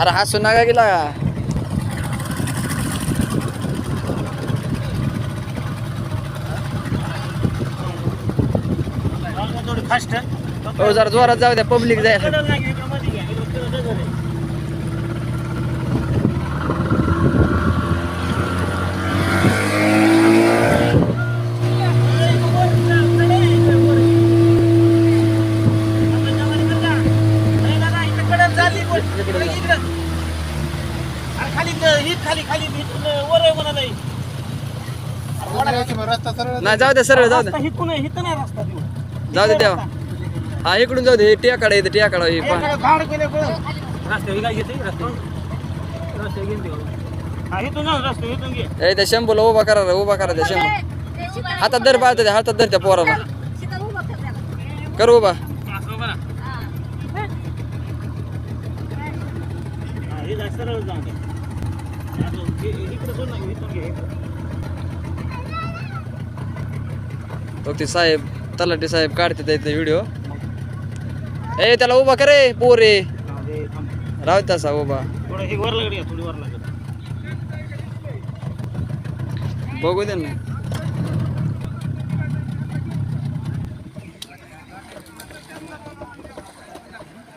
अरे हसू नका गेला थोडी फास्ट हो जरा जोरात जाऊ द्या पब्लिक जायला खाली हित खाली खाली वर आहे म्हणा नाही रस्ता सरळ नाही जाऊ द्या सरळ जाऊ द्या नाही रस्ता देऊ जाऊ दे देवा हा इकडून जाऊ दे हे टियाकडे येते टियाकडे हे पहा. झाड गेले रस्त्यावर काय घेते रस्त्यावर रस्त्यावर घेते हा इथून जाऊ रस्ता इथून घे ए त्या शंभूला उभा करा रे, उभा करा त्या शंभू. हातात धर पाहतो त्या हातात धर त्या पोराला. कर उभा. असं हा हे जा सरळ जाऊ दे. अजून इकडं सोड ना इथून घे इकडं. तो ते साहेब तलाठी साहेब काढते त्याचा व्हिडिओ ए त्याला उभा करे पोरे. राहू तसा उभा. थोडं हे वर लागली थोडी वर लागली बघू दे ना.